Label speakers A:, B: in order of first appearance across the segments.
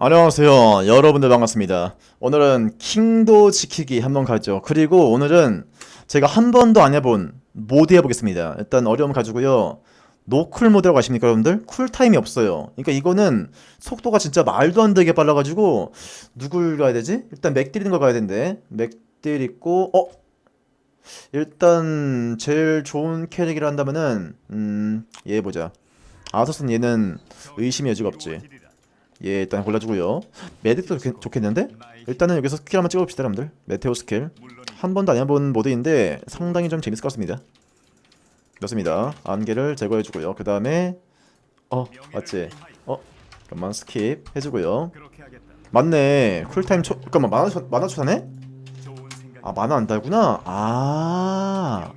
A: 안녕하세요. 여러분들 반갑습니다. 오늘은 킹도 지키기 한번 가죠. 그리고 오늘은 제가 한 번도 안 해본 모드 해보겠습니다. 일단 어려움 가지고요. 노쿨 모드라고 아십니까 여러분들? 쿨타임이 없어요. 그러니까 이거는 속도가 진짜 말도 안 되게 빨라가지고 누굴 가야 되지? 일단 맥딜 있는 거 가야 되는데 맥딜 있고 어? 일단 제일 좋은 캐릭이라 한다면은 음 얘 보자. 아서스는 얘는 의심의 여지가 없지. 예, 일단 골라주고요. 메딕도 좋- 좋겠는데? 일단은 여기서 스킬 한번 찍어봅시다, 여러분들. 메테오 스킬. 한 번도 안 해본 모드인데 상당히 좀 재밌을 것 같습니다. 그렇습니다. 안개를 제거해주고요. 그 다음에 어, 맞지? 어, 잠깐만 스킵 해주고요. 맞네. 쿨타임 초... 잠깐만, 만화, 초- 만화 초사네? 아, 만화 안 달구나? 아,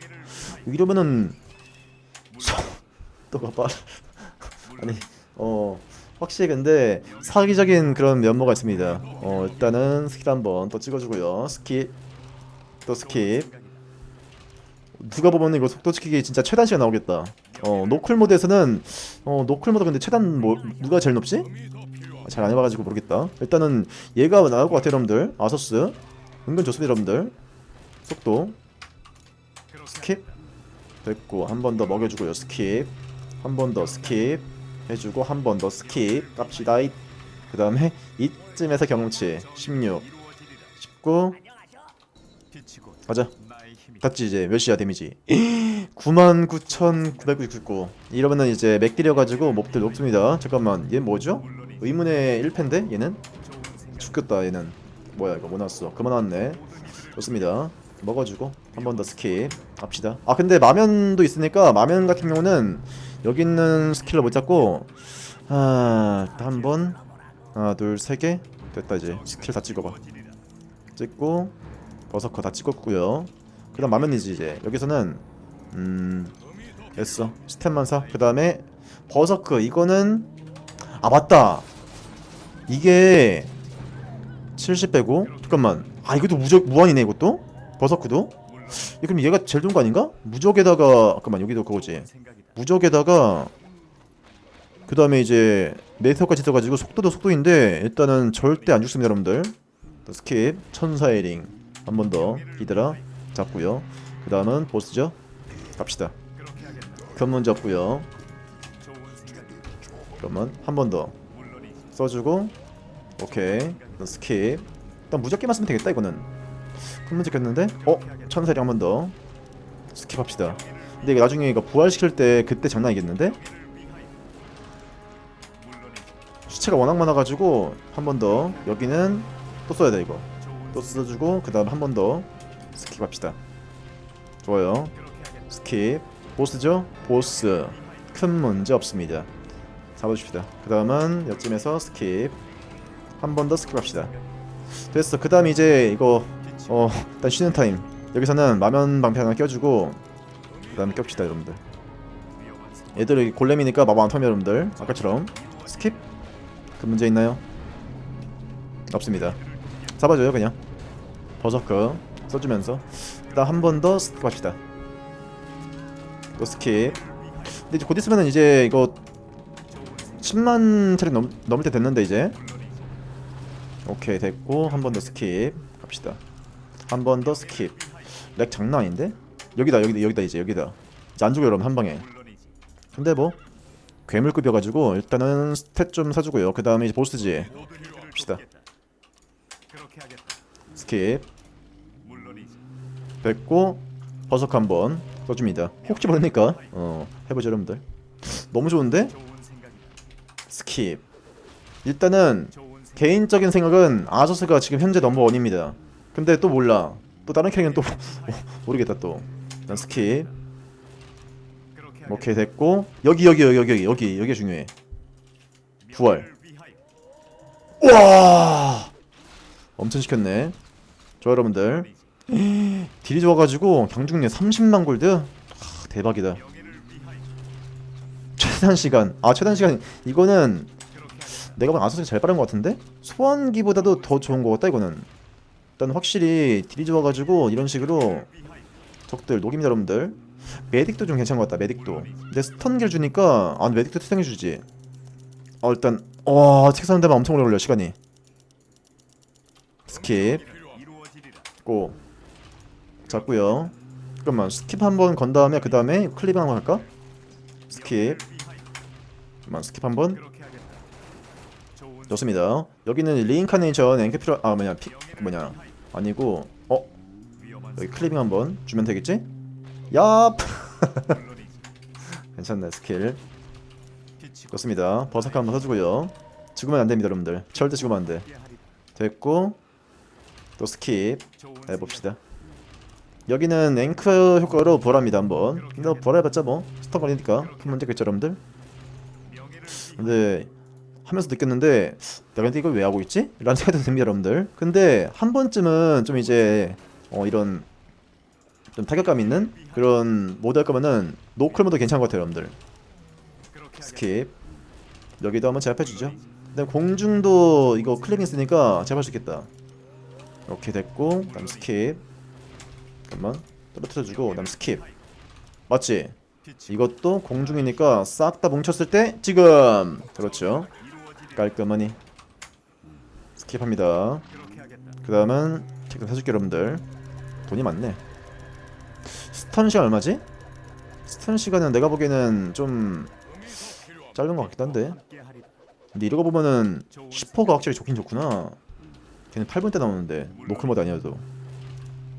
A: 이러면은 또가 빠 아니, 어... 확실히 근데 사기적인 그런 면모가 있습니다. 어 일단은 스킬 한번 또 찍어주고요. 스킵 또 스킵. 누가 보면 이거 속도 지키기 진짜 최단 시간 나오겠다. 어 노클 모드에서는 어 노클 모드 근데 최단 뭐 누가 제일 높지? 잘 안 해봐가지고 모르겠다. 일단은 얘가 나올 것 같아요, 여러분들. 아서스 은근 좋습니다, 여러분들. 속도 스킵 됐고 한 번 더 먹여주고요. 스킵 한 번 더 스킵 해주고 한 번 더 스킵 깝시다. 그 다음에 이쯤에서 경험치. 16 19 가자. 갔지 이제. 몇 시야 데미지? 99,999 이러면은 이제 맥딜이어가지고 몹들 높습니다. 잠깐만 얘 뭐죠? 의문의 1패인데 얘는? 죽겠다 얘는. 뭐야 이거 뭐 나왔어. 그만 나왔네. 좋습니다. 먹어주고 한 번 더 스킵 갑시다. 아 근데 마면도 있으니까 마면 같은 경우는 여기 있는 스킬을 못 잡고 아 한 번 하나 둘 세 개? 됐다 이제. 스킬 다 찍어봐. 찍고 버서커 다 찍었고요. 그 다음 마면이지 이제. 여기서는 음 됐어. 스텝만 사 그 다음에 버서크 이거는 아 맞다! 이게 70 빼고 잠깐만. 아 이것도 무적 무한이네 이것도? 버서크도? 이 그럼 얘가 제일 좋은 거 아닌가? 무적에다가 잠깐만 여기도 그거지 무적에다가 그 다음에 이제 메테오까지 떠가지고 속도도 속도인데 일단은 절대 안 죽습니다 여러분들. 또 스킵 천사의 링. 한 번 더 히드라 잡고요. 그 다음은 보스죠. 갑시다. 견문 잡고요. 그러면 한 번 더 써주고 오케이. 스킵. 일단 무적기만 쓰면 되겠다 이거는. 큰 문제 겠는데? 어? 천사의 링한번 더. 스킵합시다 근데 나중에 이거 부활시킬 때 그때 장난이겠는데? 수치가 워낙 많아가지고 한 번 더. 여기는 또 써야 돼 이거. 또 써주고 그 다음 한 번 더 스킵합시다. 좋아요. 스킵. 보스죠? 보스. 큰 문제 없습니다. 잡아줍시다. 그 다음은 여쯤에서 스킵. 한 번 더 스킵합시다. 됐어. 그 다음 이제 이거 어 일단 쉬는 타임. 여기서는 마면 방패 하나 껴주고 그 다음에 껴봅시다 여러분들. 얘들이 골렘이니까 마법 안 터면 여러분들. 아까처럼. 스킵. 그 문제 있나요? 없습니다. 잡아줘요 그냥. 버서크 써주면서. 일단 한 번 더 스킵 합시다. 또 스킵. 근데 이제 곧 있으면은 이제 이거 10만 차례 넘, 넘을 때 됐는데 이제. 오케이 됐고 한 번 더 스킵 갑시다. 한 번 더 스킵. 렉 장난 아닌데? 여기다 여기다 여기다 이제 여기다. 이제 안 죽어요 여러분 한 방에. 근데 뭐 괴물급이어가지고 일단은 스탯 좀 사주고요. 그 다음에 이제 보스지. 봅시다. 스킵. 됐고 버석 한번 써줍니다. 혹시 모르니까. 어 해보죠 여러분들. 너무 좋은데? 스킵. 일단은 개인적인 생각은 아저스가 지금 현재 넘버원입니다. 근데 또 몰라. 또 다른 캐릭은 또 모르겠다 또 일단 스킵. 오케이 됐고. 여기 여기 여기 여기 여기 여기 중요해. 부활. 와! 엄청 시켰네. 좋아 여러분들. 딜이 좋아가지고 경중률 30만 골드? 아, 대박이다. 최단 시간. 아 최단 시간. 이거는 내가 보면 아서스가 제일 빠른 것 같은데? 소환기보다도 더 좋은 것 같다 이거는. 일단 확실히 딜이 좋아가지고 이런 식으로 적들 녹입니다 여러분들. 메딕도 좀 괜찮은 것 같다 메딕도. 근데 스턴길 주니까 아 메딕도 특성해 주지. 어 일단 와책 사는 데만 엄청 오래 걸려 시간이. 스킵. 고. 잡고요. 잠깐만 스킵 한 번 건 다음에 그 다음에 클립 한번 할까? 스킵. 잠깐만 스킵 한번. 좋습니다. 여기는 리인카네이션 필요 아 뭐냐 피 뭐냐. 아니고 어 여기 클리빙 한번 주면 되겠지? 얍! 괜찮네 스킬. 좋습니다. 버사카 한번 써주고요. 죽으면 안됩니다 여러분들. 절대 죽으면 안돼. 됐고 또 스킵 해봅시다. 여기는 앵크 효과로 보랍니다 한번. 근데 보라 해봤자 뭐. 스턴 걸리니까 큰 문제 겠죠 여러분들? 근데 하면서 느꼈는데 내가 이걸 왜 하고 있지? 라는 생각이 듭니다 여러분들. 근데 한 번쯤은 좀 이제 어 이런 좀 타격감 있는 그런 모드 할 거면은 노클 모드 괜찮은 것 같아요 여러분들. 스킵. 여기도 한번 제압해주죠. 근데 공중도 이거 클릭 있으니까 제압할 수 있겠다. 이렇게 됐고 그다음 스킵. 잠깐만 떨어뜨려주고 그다음 스킵. 맞지? 이것도 공중이니까 싹 다 뭉쳤을 때 지금! 그렇죠. 깔끔하니. 스킵합니다. 그 다음은 체크 해줄게 여러분들 돈이 많네. 스턴 시간 얼마지? 스턴 시간은 내가 보기에는 좀 짧은 것 같기도 한데. 근데 이러고 보면은 10%가 확실히 좋긴 좋구나. 걔는 8분 때 나오는데. 노클 모드 아니어도.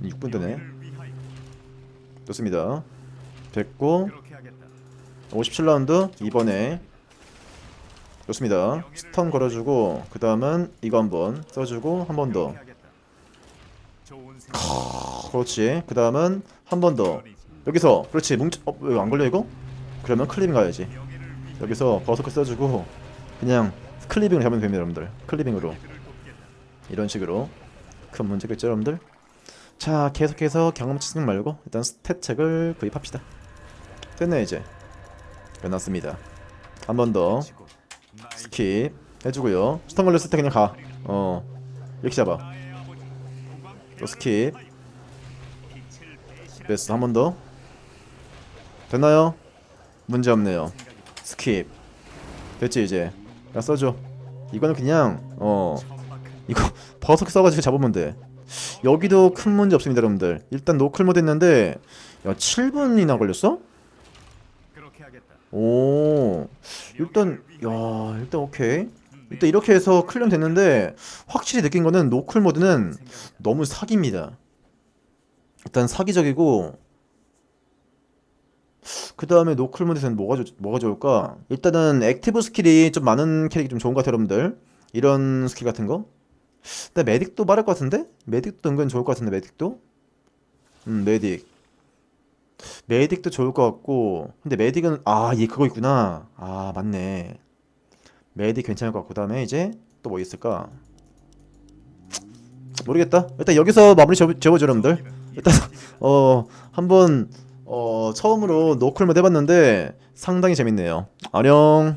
A: 6분 때네. 좋습니다. 됐고. 57라운드 이번에. 좋습니다. 스턴 걸어주고 그 다음은 이거 한번 써주고 한 번 더 그렇지. 그 다음은 한 번 더. 여기서 그렇지. 뭉쳐 어? 왜안 걸려 이거? 그러면 클리빙 가야지. 여기서 버서크 써주고 그냥 클리빙을 하면 됩니다 여러분들. 클리빙으로. 이런 식으로. 큰 문제겠죠 여러분들? 자 계속해서 경험치 쓰는 말고 일단 스탯 책을 구입합시다. 됐네 이제. 끝났습니다. 한 번 더. 스킵 해주고요. 스턴 걸렸을 때 그냥 가 어 이렇게 잡아 또 스킵. 됐어 한번 더. 됐나요? 문제 없네요. 스킵. 됐지 이제. 야 써줘. 이거는 그냥 어 이거 버섯 써가지고 잡으면 돼. 여기도 큰 문제 없습니다 여러분들. 일단 노클 모드 했는데 야 7분이나 걸렸어? 오. 일단 야 일단 오케이 일단 이렇게 해서 클리어 됐는데 확실히 느낀 거는 노클 모드는 너무 사기입니다. 일단 사기적이고 그 다음에 노클 모드에서는 뭐가, 좋, 뭐가 좋을까? 일단은 액티브 스킬이 좀 많은 캐릭이 좀 좋은 것 같아요 여러분들. 이런 스킬 같은 거. 근데 메딕도 빠를 것 같은데? 메딕도 은근 좋을 것 같은데 메딕도? 음 메딕. 메딕도 좋을 것 같고 근데 메딕은 아얘 그거 있구나. 아 맞네 메딕 괜찮을 것 같고 그 다음에 이제 또 뭐 있을까? 모르겠다. 일단 여기서 마무리 지어, 지어보죠 여러분들. 일단 어 한번 어 처음으로 모드 해봤는데 상당히 재밌네요. 안녕